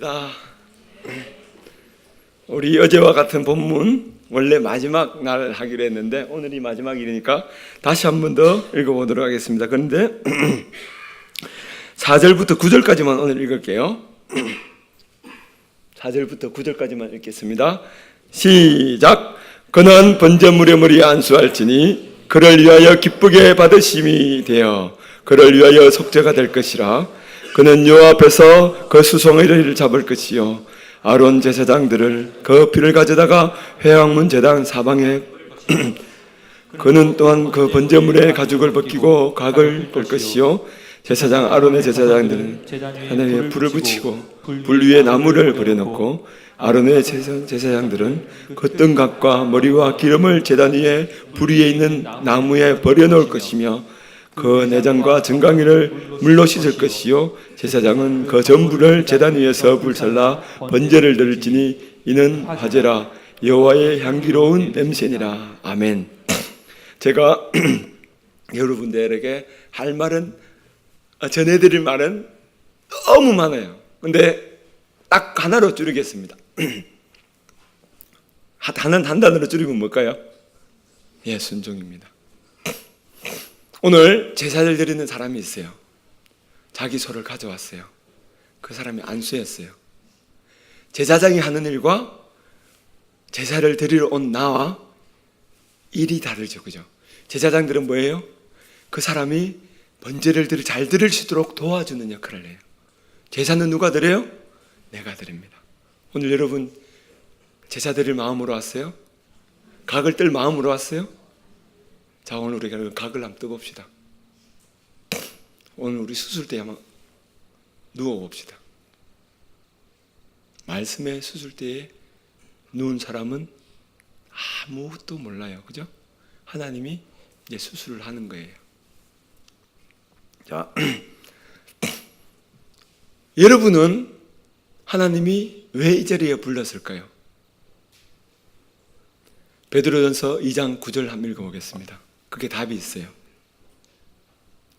반갑습니다. 우리 어제와 같은 본문 원래 마지막 날 하기로 했는데 오늘이 마지막이니까 다시 한 번 더 읽어보도록 하겠습니다. 그런데 4절부터 9절까지만 오늘 읽을게요. 4절부터 9절까지만 읽겠습니다. 시작. 그는 번제물의 머리에 안수할지니 그를 위하여 기쁘게 받으심이 되어 그를 위하여 속죄가 될 것이라. 그는 여호와 앞에서 그 수송아리를 잡을 것이요. 아론 제사장들을 그 피를 가져다가 회왕문 제단 사방에 그는 또한 그 번제물의 가죽을 벗기고 각을 뺄 것이요. 제사장 아론의 제사장들은 하늘 위에 불을 붙이고 불 위에 나무를 버려놓고 아론의 제사- 제사장들은 그 등각과 머리와 기름을 제단 위에 불 위에 있는 나무에 버려놓을 것이며 그 내장과 증강이를 물로 씻을 것이요 제사장은 그 전부를 제단 위에서 불살라 번제를 드릴지니 이는 화제라 여호와의 향기로운 냄새니라 아멘. 제가 여러분들에게 할 말은 아, 전해드릴 말은 너무 많아요. 근데 딱 하나로 줄이겠습니다. 하- 단은 한 단어로 줄이면 뭘까요? 예, 순종입니다. 오늘 제사를 드리는 사람이 있어요. 자기 소를 가져왔어요. 그 사람이 안수했어요. 제사장이 하는 일과 제사를 드리러 온 나와 일이 다르죠. 그죠? 제사장들은 뭐예요? 그 사람이 번제를 드리, 잘 드릴 수 있도록 도와주는 역할을 해요. 제사는 누가 드려요? 내가 드립니다. 오늘 여러분 제사 드릴 마음으로 왔어요? 각을 뜰 마음으로 왔어요? 자 오늘 우리가 그 각을 한번 떠봅시다. 오늘 우리 수술대에 한번 누워봅시다. 말씀의 수술대에 누운 사람은 아무것도 몰라요. 그죠? 하나님이 이제 수술을 하는 거예요. 자, 여러분은 하나님이 왜 이 자리에 불렀을까요? 베드로전서 2장 9절 한번 읽어보겠습니다. 그게 답이 있어요.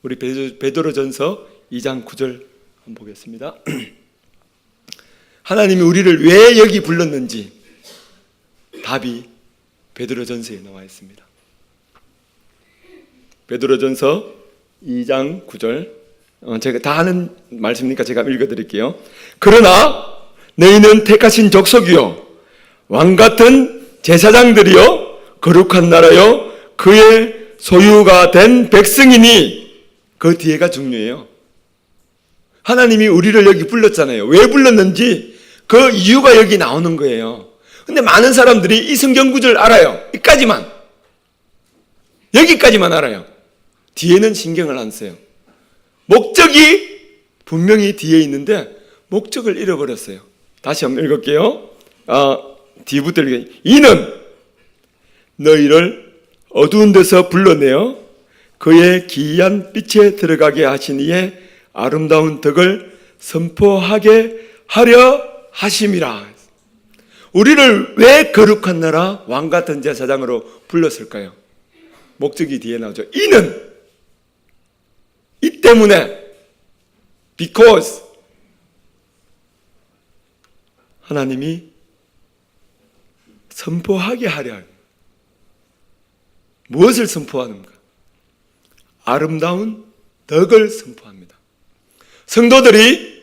우리 베드로- 베드로전서 2장 9절 한번 보겠습니다. 하나님이 우리를 왜 여기 불렀는지 답이 베드로전서에 나와 있습니다. 베드로전서 2장 9절 어, 제가 다 하는 말씀이니까 제가 읽어드릴게요. 그러나 너희는 택하신 족속이요 왕 같은 제사장들이요 거룩한 나라요 그의 소유가 된 백성이니 그 뒤에가 중요해요. 하나님이 우리를 여기 불렀잖아요. 왜 불렀는지 그 이유가 여기 나오는 거예요. 근데 많은 사람들이 이 성경 구절 알아요. 이까지만. 여기까지만 알아요. 뒤에는 신경을 안 써요. 목적이 분명히 뒤에 있는데 목적을 잃어버렸어요. 다시 한번 읽을게요. 아, 뒤부터 읽어요. 이는 너희를 어두운 데서 불러내어 그의 기이한 빛에 들어가게 하시니에 아름다운 덕을 선포하게 하려 하심이라. 우리를 왜 거룩한 나라 왕 같은 제사장으로 불렀을까요? 목적이 뒤에 나오죠. 이는 이 때문에 because 하나님이 선포하게 하려. 무엇을 선포하는가? 아름다운 덕을 선포합니다. 성도들이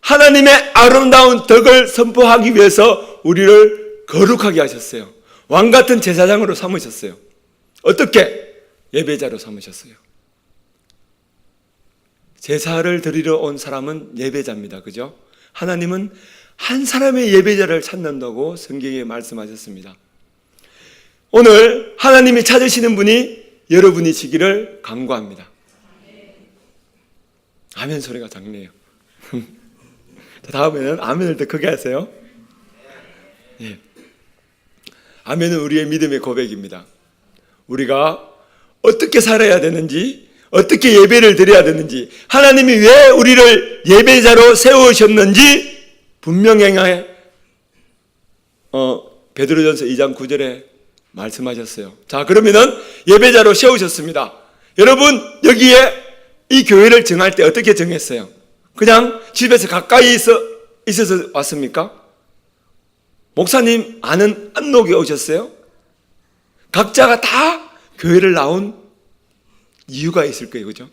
하나님의 아름다운 덕을 선포하기 위해서 우리를 거룩하게 하셨어요. 왕 같은 제사장으로 삼으셨어요. 어떻게? 예배자로 삼으셨어요. 제사를 드리러 온 사람은 예배자입니다. 그죠? 하나님은 한 사람의 예배자를 찾는다고 성경에 말씀하셨습니다. 오늘 하나님이 찾으시는 분이 여러분이시기를 간구합니다. 아멘 소리가 작네요. 자, 다음에는 아멘을 더 크게 하세요. 예. 아멘은 우리의 믿음의 고백입니다. 우리가 어떻게 살아야 되는지, 어떻게 예배를 드려야 되는지, 하나님이 왜 우리를 예배자로 세우셨는지 분명히 어, 베드로전서 2장 9절에 말씀하셨어요. 자, 그러면은 예배자로 세우셨습니다. 여러분, 여기에 이 교회를 정할 때 어떻게 정했어요? 그냥 집에서 가까이 있어 있어서 왔습니까? 목사님 아는 안목이 오셨어요? 각자가 다 교회를 나온 이유가 있을 거예요. 그죠?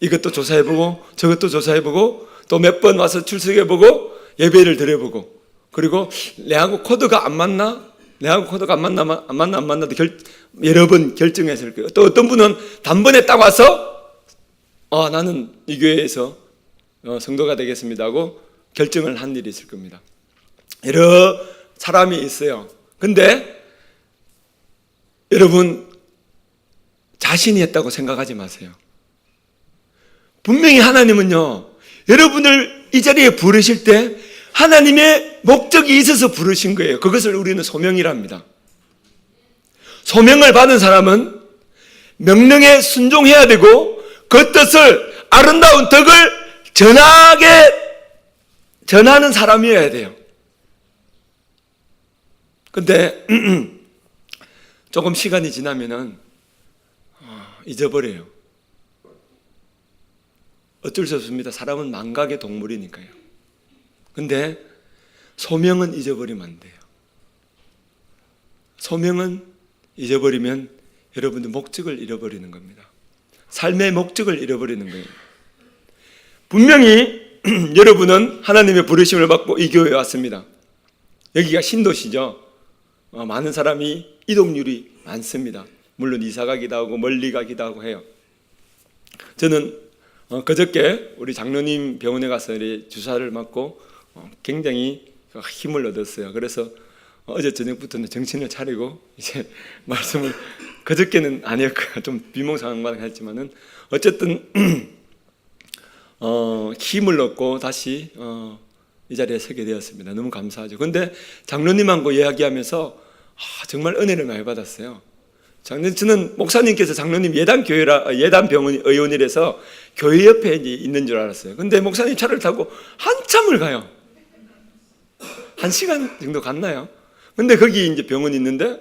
이것도 조사해보고 저것도 조사해보고 또 몇 번 와서 출석해보고 예배를 드려보고 그리고 내하고 코드가 안 맞나? 내하고 코드가 안 맞나 안 맞나 안 맞나도 결, 여러 번 결정했을 거예요. 또 어떤 분은 단번에 딱 와서 아 나는 이 교회에서 어, 성도가 되겠습니다 하고 결정을 한 일이 있을 겁니다. 여러 사람이 있어요. 근데 여러분 자신이 했다고 생각하지 마세요. 분명히 하나님은요, 여러분을 이 자리에 부르실 때 하나님의 목적이 있어서 부르신 거예요. 그것을 우리는 소명이랍니다. 소명을 받은 사람은 명령에 순종해야 되고 그 뜻을 아름다운 덕을 전하게 전하는 사람이어야 돼요. 근데 조금 시간이 지나면은 어, 잊어버려요. 어쩔 수 없습니다. 사람은 망각의 동물이니까요. 근데 소명은 잊어버리면 안 돼요. 소명은 잊어버리면 여러분들 목적을 잃어버리는 겁니다. 삶의 목적을 잃어버리는 거예요. 분명히 여러분은 하나님의 부르심을 받고 이 교회에 왔습니다. 여기가 신도시죠. 어, 많은 사람이 이동률이 많습니다. 물론 이사 가기도 하고 멀리 가기도 하고 해요. 저는 어, 그저께 우리 장로님 병원에 가서 주사를 맞고 어, 굉장히 힘을 얻었어요. 그래서 어제 저녁부터는 정신을 차리고 이제 말씀을 그저께는 아니었고요. 좀 비몽사몽만 했지만은 어쨌든 어, 힘을 얻고 다시 어, 이 자리에 서게 되었습니다. 너무 감사하죠. 근데 장로님하고 이야기하면서 아, 정말 은혜를 많이 받았어요. 장로 저는 목사님께서 장로님 예단 교회라 예단 병원 의원이라서 교회 옆에 있는 줄 알았어요. 근데 목사님 차를 타고 한참을 가요. 한 시간 정도 갔나요? 근데 거기 이제 병원이 있는데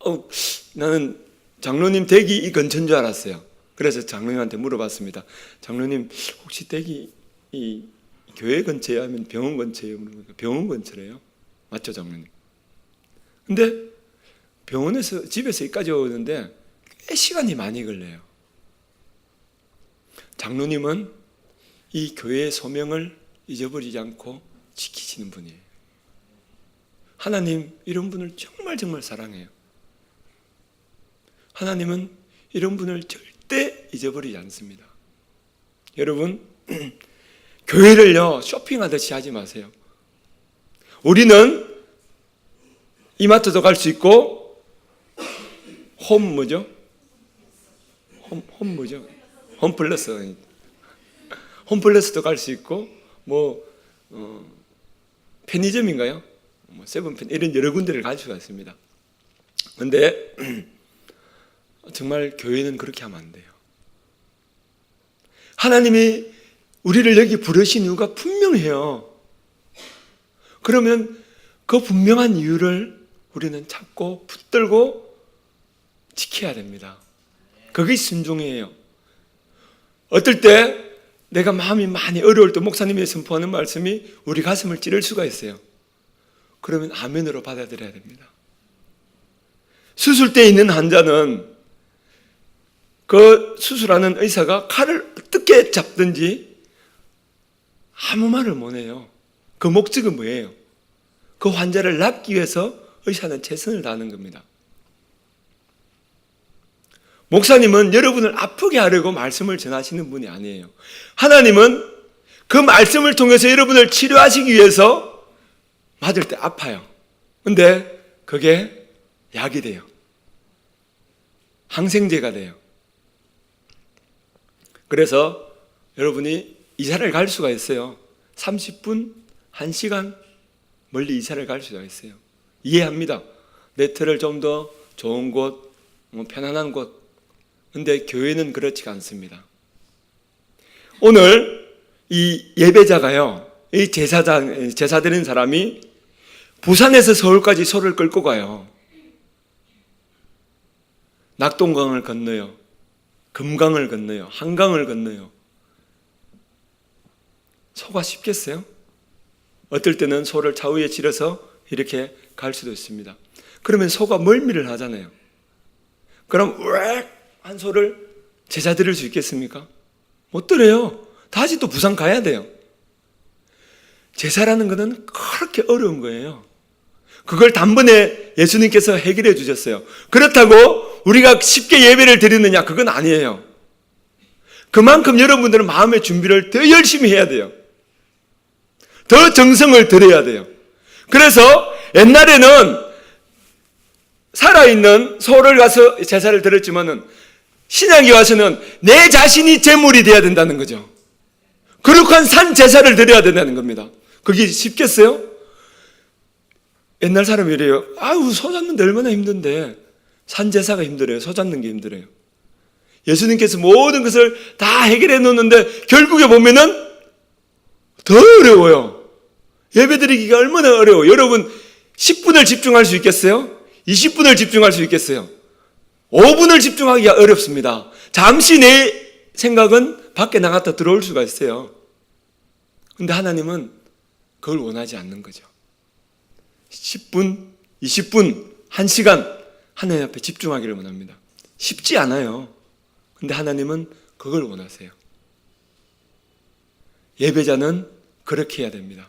어, 나는 장로님 댁이 이 근처인 줄 알았어요. 그래서 장로님한테 물어봤습니다. 장로님 혹시 댁이 이 교회 근처에 하면 병원 근처에요? 병원 근처래요. 맞죠, 장로님? 근데 병원에서 집에서 여기까지 오는데 꽤 시간이 많이 걸려요. 장로님은 이 교회의 소명을 잊어버리지 않고 지키시는 분이에요. 하나님 이런 분을 정말 정말 사랑해요. 하나님은 이런 분을 절대 잊어버리지 않습니다. 여러분 교회를요 쇼핑하듯이 하지 마세요. 우리는 이마트도 갈 수 있고 홈 뭐죠? 홈, 홈 뭐죠? 홈플러스 홈플러스도 갈 수 있고 뭐 어, 편의점인가요? 뭐 세븐펜 이런 여러 군데를 갈 수가 있습니다. 근데 정말 교회는 그렇게 하면 안 돼요. 하나님이 우리를 여기 부르신 이유가 분명해요. 그러면 그 분명한 이유를 우리는 찾고 붙들고 지켜야 됩니다. 그게 순종이에요. 어떨 때 내가 마음이 많이 어려울 때 목사님이 선포하는 말씀이 우리 가슴을 찌를 수가 있어요. 그러면 아멘으로 받아들여야 됩니다. 수술대에 있는 환자는 그 수술하는 의사가 칼을 어떻게 잡든지 아무 말을 못 해요. 그 목적은 뭐예요? 그 환자를 낫기 위해서 의사는 최선을 다하는 겁니다. 목사님은 여러분을 아프게 하려고 말씀을 전하시는 분이 아니에요. 하나님은 그 말씀을 통해서 여러분을 치료하시기 위해서 맞을 때 아파요. 근데 그게 약이 돼요. 항생제가 돼요. 그래서 여러분이 이사를 갈 수가 있어요. 30분, 1시간 멀리 이사를 갈 수가 있어요. 이해합니다. 네트를 좀 더 좋은 곳, 뭐 편안한 곳. 근데 교회는 그렇지가 않습니다. 오늘 이 예배자가요, 이 제사장, 제사 드리는 사람이 부산에서 서울까지 소를 끌고 가요. 낙동강을 건너요. 금강을 건너요. 한강을 건너요. 소가 쉽겠어요? 어떨 때는 소를 차 위에 실어서 이렇게 갈 수도 있습니다. 그러면 소가 멀미를 하잖아요. 그럼 으악 한 소를 제자 드릴 수 있겠습니까? 못 드려요. 다시 또 부산 가야 돼요. 제사라는 것은 그렇게 어려운 거예요. 그걸 단번에 예수님께서 해결해 주셨어요. 그렇다고 우리가 쉽게 예배를 드리느냐? 그건 아니에요. 그만큼 여러분들은 마음의 준비를 더 열심히 해야 돼요. 더 정성을 들여야 돼요. 그래서 옛날에는 살아있는 소를 가서 제사를 드렸지만은 신약에 와서는 내 자신이 제물이 돼야 된다는 거죠. 거룩한 산 제사를 드려야 된다는 겁니다. 그게 쉽겠어요? 옛날 사람이 이래요. 아유, 소 잡는데 얼마나 힘든데. 산 제사가 힘들어요. 소 잡는 게 힘들어요. 예수님께서 모든 것을 다 해결해 놓는데 결국에 보면은 더 어려워요. 예배 드리기가 얼마나 어려워. 여러분 10분을 집중할 수 있겠어요? 20분을 집중할 수 있겠어요? 5분을 집중하기가 어렵습니다. 잠시 내 생각은 밖에 나갔다 들어올 수가 있어요. 근데 하나님은 그걸 원하지 않는 거죠. 10분, 20분, 1시간 하나님 앞에 집중하기를 원합니다. 쉽지 않아요. 근데 하나님은 그걸 원하세요. 예배자는 그렇게 해야 됩니다.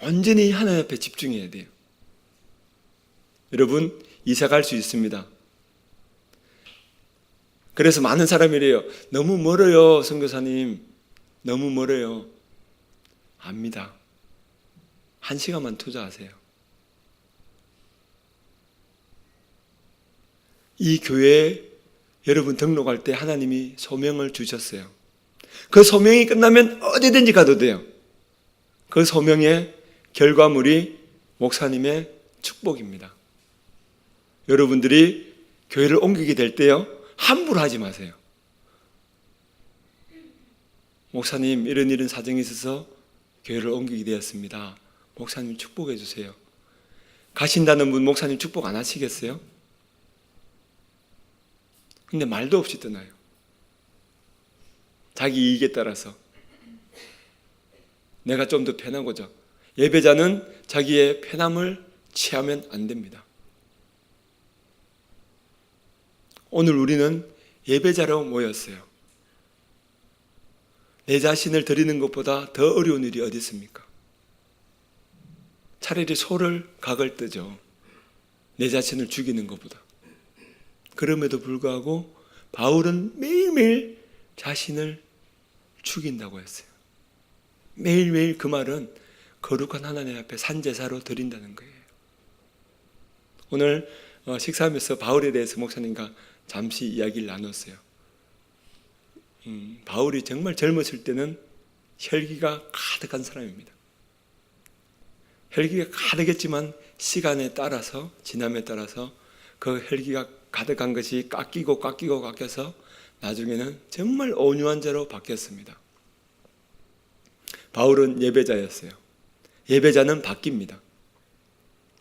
완전히 하나님 앞에 집중해야 돼요. 여러분, 이사 갈 수 있습니다. 그래서 많은 사람이 래요 너무 멀어요, 선교사님. 너무 멀어요. 압니다. 한 시간만 투자하세요. 이 교회에 여러분 등록할 때 하나님이 소명을 주셨어요. 그 소명이 끝나면 어디든지 가도 돼요. 그 소명의 결과물이 목사님의 축복입니다. 여러분들이 교회를 옮기게 될 때요, 함부로 하지 마세요. 목사님, 이런 이런 사정이 있어서 교회를 옮기게 되었습니다. 목사님 축복해 주세요. 가신다는 분 목사님 축복 안 하시겠어요? 근데 말도 없이 떠나요. 자기 이익에 따라서. 내가 좀 더 편하고죠. 예배자는 자기의 편함을 취하면 안 됩니다. 오늘 우리는 예배자로 모였어요. 내 자신을 드리는 것보다 더 어려운 일이 어디 있습니까? 차라리 소를 각을 뜨죠. 내 자신을 죽이는 것보다. 그럼에도 불구하고 바울은 매일매일 자신을 죽인다고 했어요. 매일매일 그 말은 거룩한 하나님 앞에 산제사로 드린다는 거예요. 오늘 어, 식사하면서 바울에 대해서 목사님과 잠시 이야기를 나눴어요. 음, 바울이 정말 젊었을 때는 혈기가 가득한 사람입니다. 혈기가 가득했지만 시간에 따라서 지남에 따라서 그 혈기가 가득한 것이 깎이고 깎이고 깎여서 나중에는 정말 온유한 자로 바뀌었습니다. 바울은 예배자였어요. 예배자는 바뀝니다.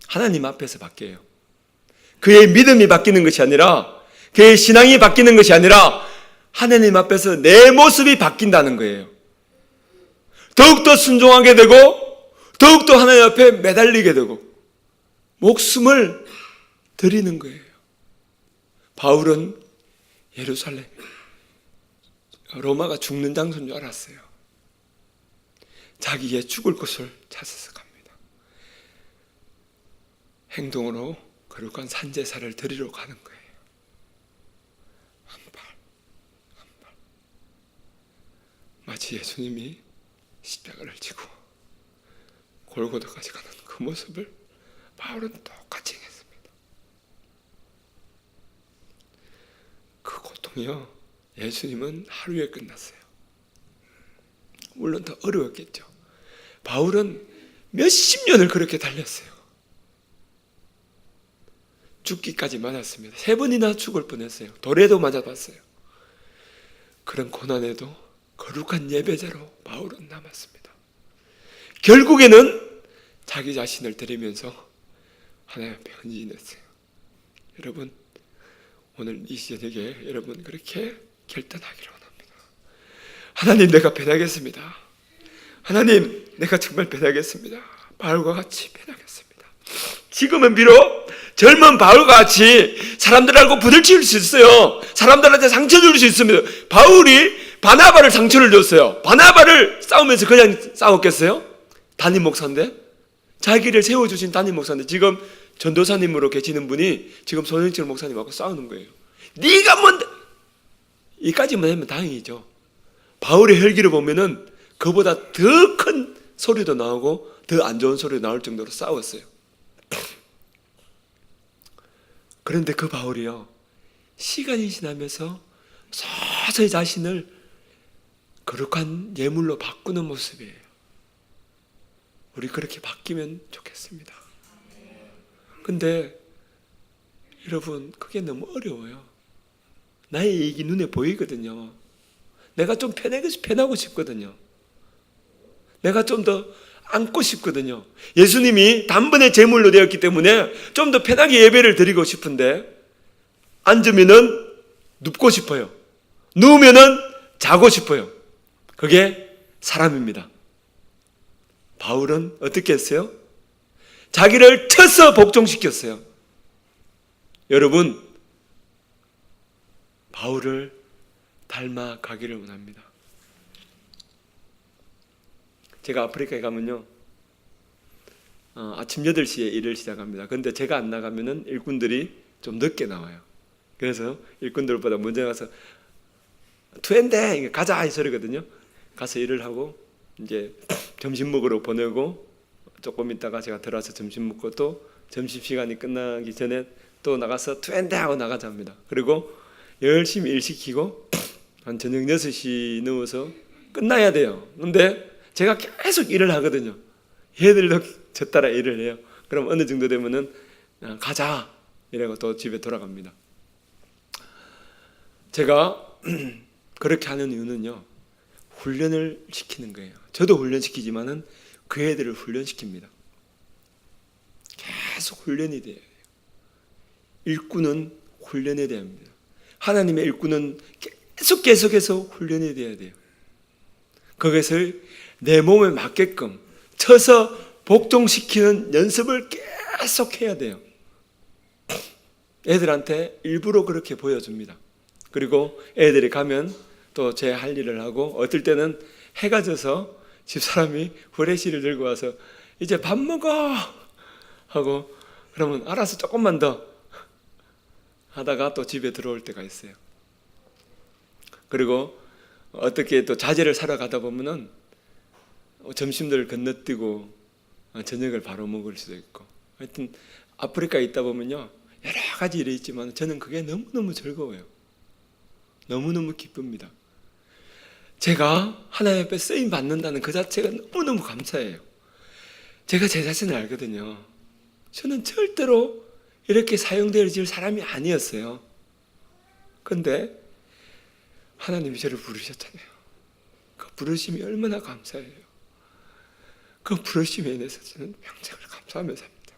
하나님 앞에서 바뀌어요. 그의 믿음이 바뀌는 것이 아니라 그의 신앙이 바뀌는 것이 아니라 하나님 앞에서 내 모습이 바뀐다는 거예요. 더욱더 순종하게 되고 더욱더 하나님 앞에 매달리게 되고 목숨을 드리는 거예요. 바울은 예루살렘 로마가 죽는 장소인 줄 알았어요. 자기의 죽을 곳을 찾아서 갑니다. 행동으로 거룩한 산제사를 드리러 가는 거예요. 한 발, 한 발. 마치 예수님이 십자가를 지고 골고다까지 가는 그 모습을 바울은 똑같이 했습니다. 그 고통이요. 예수님은 하루에 끝났어요. 물론 더 어려웠겠죠. 바울은 몇십 년을 그렇게 달렸어요. 죽기까지 맞았습니다. 세 번이나 죽을 뻔했어요. 돌에도 맞아봤어요. 그런 고난에도 거룩한 예배자로 바울은 남았습니다. 결국에는 자기 자신을 드리면서 하나님 앞에 헌신했어요. 여러분 오늘 이 저녁에 여러분 그렇게 결단하기를 원합니다. 하나님 내가 변하겠습니다. 하나님 내가 정말 변하겠습니다. 바울과 같이 변하겠습니다. 지금은 비록 젊은 바울과 같이 사람들하고 부들칠 수 있어요. 사람들한테 상처 줄 수 있습니다. 바울이 바나바를 상처를 줬어요. 바나바를 싸우면서 그냥 싸웠겠어요? 담임 목사인데 자기를 세워주신 담임 목사인데 지금 전도사님으로 계시는 분이 지금 손영철 목사님하고 싸우는 거예요. 네가 뭔데? 이까지만 하면 다행이죠. 바울의 혈기를 보면은 그보다 더 큰 소리도 나오고 더 안 좋은 소리도 나올 정도로 싸웠어요. 그런데 그 바울이요. 시간이 지나면서 서서히 자신을 거룩한 예물로 바꾸는 모습이에요. 우리 그렇게 바뀌면 좋겠습니다. 근데 여러분 그게 너무 어려워요. 나의 이익이 눈에 보이거든요. 내가 좀 편하고, 편하고 싶거든요. 내가 좀 더 안고 싶거든요. 예수님이 단번에 제물로 되었기 때문에 좀 더 편하게 예배를 드리고 싶은데 앉으면은 눕고 싶어요. 누우면은 자고 싶어요. 그게 사람입니다. 바울은 어떻게 했어요? 자기를 쳐서 복종시켰어요. 여러분, 바울을 닮아가기를 원합니다. 제가 아프리카에 가면요. 어, 아침 8시에 일을 시작합니다. 근데 제가 안 나가면은 일꾼들이 좀 늦게 나와요. 그래서 일꾼들보다 먼저 가서 투엔데 가자 이 소리거든요. 가서 일을 하고 이제 점심 먹으러 보내고 조금 있다가 제가 들어와서 점심 먹고 또 점심 시간이 끝나기 전에 또 나가서 투엔데 하고 나가자 합니다. 그리고 열심히 일 시키고 한 저녁 6시 넘어서 끝나야 돼요. 근데 제가 계속 일을 하거든요. 얘들도 저 따라 일을 해요. 그럼 어느 정도 되면은 아, 가자 이러고 또 집에 돌아갑니다. 제가 그렇게 하는 이유는요. 훈련을 시키는 거예요. 저도 훈련시키지만은 그 애들을 훈련시킵니다. 계속 훈련이 돼요. 일꾼은 훈련에 대야 합니다. 하나님의 일꾼은 계속 계속해서 훈련이 돼야 돼요. 그것을 내 몸에 맞게끔 쳐서 복종시키는 연습을 계속 해야 돼요. 애들한테 일부러 그렇게 보여줍니다. 그리고 애들이 가면 또 제 할 일을 하고 어떨 때는 해가 져서 집사람이 후레쉬를 들고 와서 이제 밥 먹어 하고 그러면 알아서 조금만 더 하다가 또 집에 들어올 때가 있어요. 그리고 어떻게 또 자재를 사러 가다 보면은 점심들 건너뛰고 저녁을 바로 먹을 수도 있고 하여튼 아프리카에 있다 보면요 여러 가지 일이 있지만 저는 그게 너무너무 즐거워요. 너무너무 기쁩니다. 제가 하나님 앞에 쓰임 받는다는 그 자체가 너무너무 감사해요. 제가 제 자신을 알거든요. 저는 절대로 이렇게 사용되어질 사람이 아니었어요. 근데 하나님이 저를 부르셨잖아요. 그 부르심이 얼마나 감사해요. 그 부르심에 인해서 저는 평생을 감사하며 삽니다.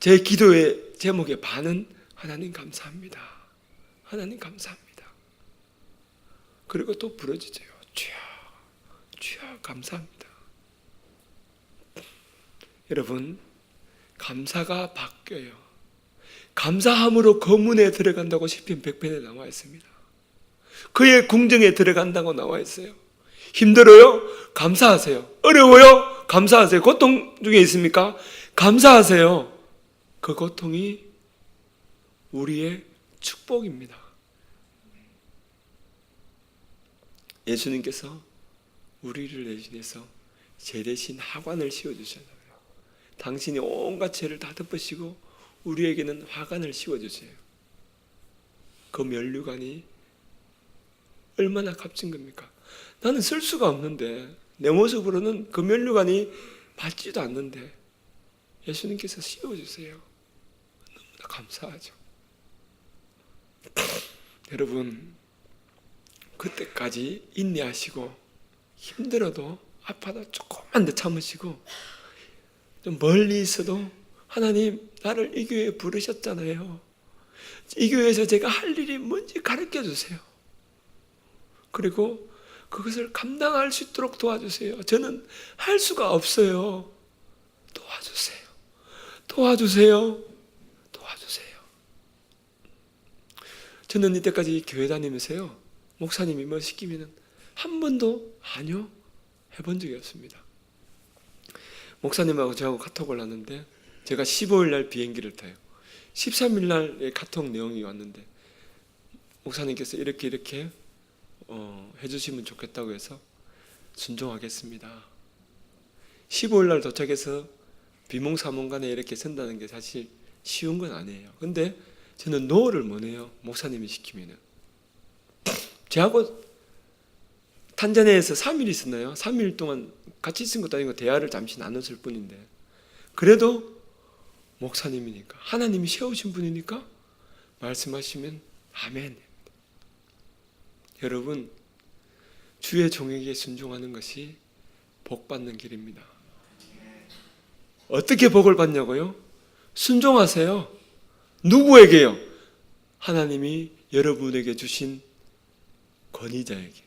제 기도의 제목의 반은 하나님 감사합니다. 하나님 감사합니다. 그리고 또 부르짖어요. 주여, 주여 감사합니다. 여러분, 감사가 바뀌어요. 감사함으로 거문에 들어간다고 시편 100편에 나와 있습니다. 그의 궁정에 들어간다고 나와 있어요. 힘들어요? 감사하세요. 어려워요? 감사하세요. 고통 중에 있습니까? 감사하세요. 그 고통이 우리의 축복입니다. 예수님께서 우리를 대신해서 제 대신 하관을 씌워주셨어요. 당신이 온갖 죄를 다 덮으시고 우리에게는 화관을 씌워주세요. 그 면류관이 얼마나 값진 겁니까? 나는 쓸 수가 없는데 내 모습으로는 그 면류관이 맞지도 않는데 예수님께서 씌워주세요. 너무나 감사하죠. 여러분 그때까지 인내하시고 힘들어도 아파도 조금만 더 참으시고 좀 멀리 있어도 하나님 나를 이 교회에 부르셨잖아요. 이 교회에서 제가 할 일이 뭔지 가르쳐 주세요. 그리고 그것을 감당할 수 있도록 도와주세요. 저는 할 수가 없어요. 도와주세요. 도와주세요. 도와주세요. 저는 이때까지 교회 다니면서요. 목사님이 뭐 시키면은 한 번도 아니요 해본 적이 없습니다. 목사님하고 저하고 카톡을 하는데 제가 15일 날 비행기를 타요. 13일 날에 카톡 내용이 왔는데 목사님께서 이렇게 이렇게 어, 해주시면 좋겠다고 해서 순종하겠습니다. 15일 날 도착해서 비몽사몽간에 이렇게 선다는 게 사실 쉬운 건 아니에요. 근데 저는 노를 못해요. 목사님이 시키면은. 저하고 탄자니아에서 3일 있었나요? 3일 동안 같이 있은 것도 아니고 대화를 잠시 나눴을 뿐인데 그래도 목사님이니까 하나님이 세우신 분이니까 말씀하시면 아멘. 여러분 주의 종에게 순종하는 것이 복 받는 길입니다. 어떻게 복을 받냐고요? 순종하세요. 누구에게요? 하나님이 여러분에게 주신 권위자에게,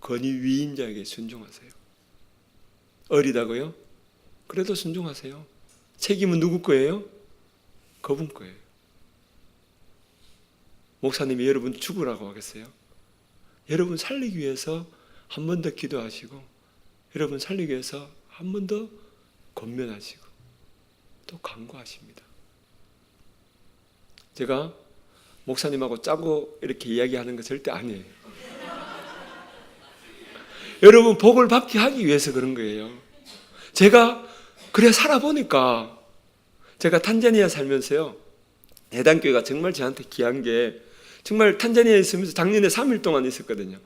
권위 위인자에게 순종하세요. 어리다고요? 그래도 순종하세요. 책임은 누구 거예요? 그분 거예요. 목사님이 여러분 죽으라고 하겠어요? 여러분 살리기 위해서 한 번 더 기도하시고, 여러분 살리기 위해서 한 번 더 권면하시고, 또 강구하십니다. 제가 목사님하고 짜고 이렇게 이야기하는 거 절대 아니에요. 여러분 복을 받게 하기 위해서 그런 거예요. 제가 그래 살아보니까 제가 탄자니아 살면서요. 해당교회가 정말 저한테 귀한 게 정말 탄자니아에 있으면서 작년에 3일 동안 있었거든요.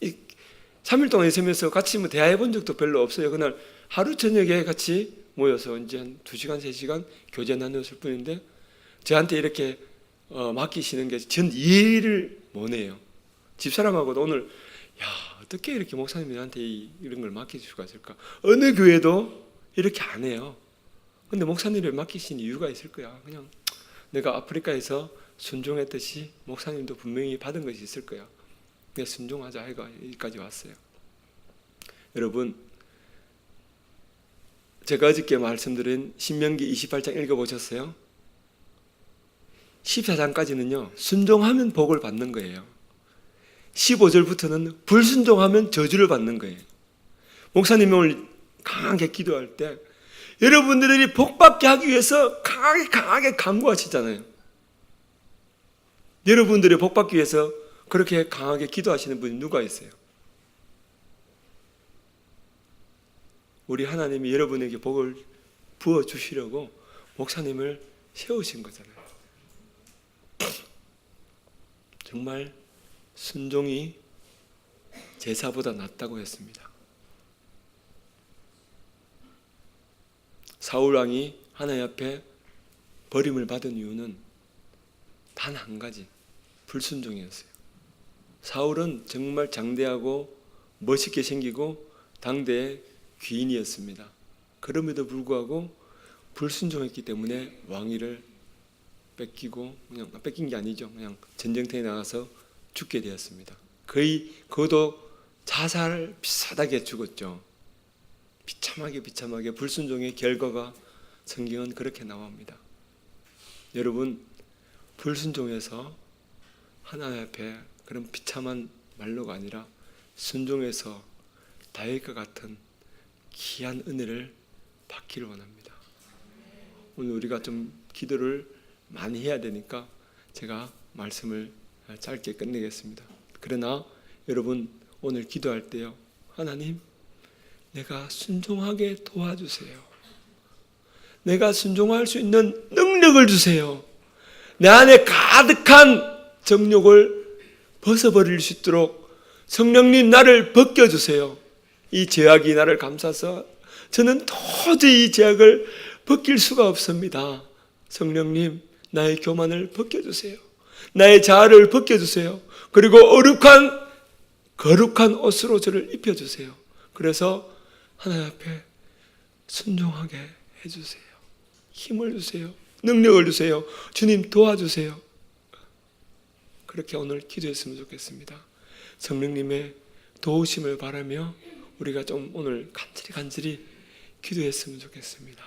이 3일 동안 있으면서 같이 뭐 대화해 본 적도 별로 없어요. 그날 하루 저녁에 같이 모여서 이제 한 2시간, 3시간 교제 나눴을 뿐인데 저한테 이렇게 어, 맡기시는 게 전 이해를 못 해요. 집사람하고도 오늘 야 어떻게 이렇게 이- 이런 걸 맡길 수가 있을까? 어느 교회도 이렇게 안 해요. 근데 목사님을 맡기신 이유가 있을 거야. 그냥 내가 아프리카에서 순종했듯이 목사님도 분명히 받은 것이 있을 거야. 그냥 순종하자 해가 여기까지 왔어요. 여러분, 제가 어저께 말씀드린 신명기 28장 읽어보셨어요? 14장까지는요, 순종하면 복을 받는 거예요. 15절부터는 불순종하면 저주를 받는 거예요. 목사님이 강하게 기도할 때 여러분들이 복받게 하기 위해서 강하게 강하게 강구하시잖아요. 여러분들이 복받기 위해서 그렇게 강하게 기도하시는 분이 누가 있어요? 우리 하나님이 여러분에게 복을 부어 주시려고 목사님을 세우신 거잖아요. 정말 순종이 제사보다 낫다고 했습니다. 사울 왕이 하나님 앞에 버림을 받은 이유는 단 한 가지 불순종이었어요. 사울은 정말 장대하고 멋있게 생기고 당대의 귀인이었습니다. 그럼에도 불구하고 불순종했기 때문에 왕위를 뺏기고 그냥 뺏긴 게 아니죠. 그냥 전쟁터에 나가서 죽게 되었습니다. 거의 그도 자살 비슷하게 죽었죠. 비참하게 비참하게 불순종의 결과가 성경은 그렇게 나옵니다. 여러분 불순종해서 하나님 앞에 그런 비참한 말로가 아니라 순종해서 다윗과 같은 귀한 은혜를 받기를 원합니다. 오늘 우리가 좀 기도를 많이 해야 되니까 제가 말씀을 짧게 끝내겠습니다. 그러나 여러분 오늘 기도할 때요. 하나님 내가 순종하게 도와주세요. 내가 순종할 수 있는 능력을 주세요. 내 안에 가득한 정욕을 벗어버릴 수 있도록 성령님 나를 벗겨주세요. 이 제약이 나를 감싸서 저는 도저히 이 제약을 벗길 수가 없습니다. 성령님 나의 교만을 벗겨주세요. 나의 자아를 벗겨주세요. 그리고 어룩한 거룩한 옷으로 저를 입혀주세요. 그래서 하나님 앞에 순종하게 해주세요. 힘을 주세요. 능력을 주세요. 주님 도와주세요. 그렇게 오늘 기도했으면 좋겠습니다. 성령님의 도우심을 바라며 우리가 좀 오늘 간절히 간절히 기도했으면 좋겠습니다.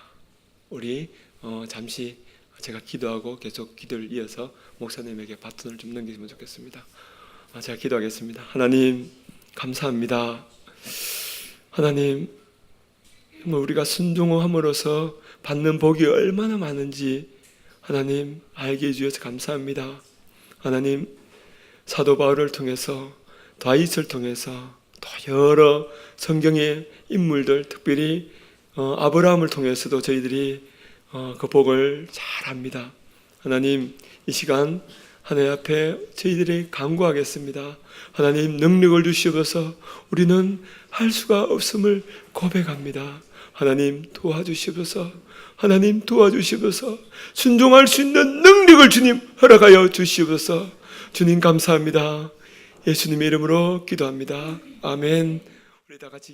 우리 어, 잠시 제가 기도하고 계속 기도를 이어서 목사님에게 바톤을 좀 넘기면 좋겠습니다. 아, 제가 기도하겠습니다. 하나님 감사합니다. 하나님 정말 우리가 순종함으로써 받는 복이 얼마나 많은지 하나님 알게 해주셔서 감사합니다. 하나님 사도 바울을 통해서 다윗을 통해서 또 여러 성경의 인물들 특별히 어, 아브라함을 통해서도 저희들이 어, 그 복을 잘 압니다. 하나님 이 시간 하나님 앞에 저희들이 간구하겠습니다. 하나님 능력을 주시옵소서 우리는 할 수가 없음을 고백합니다. 하나님 도와주시옵소서 하나님 도와주시옵소서 순종할 수 있는 능력을 주님 허락하여 주시옵소서 주님 감사합니다. 예수님의 이름으로 기도합니다. 아멘. 우리 다 같이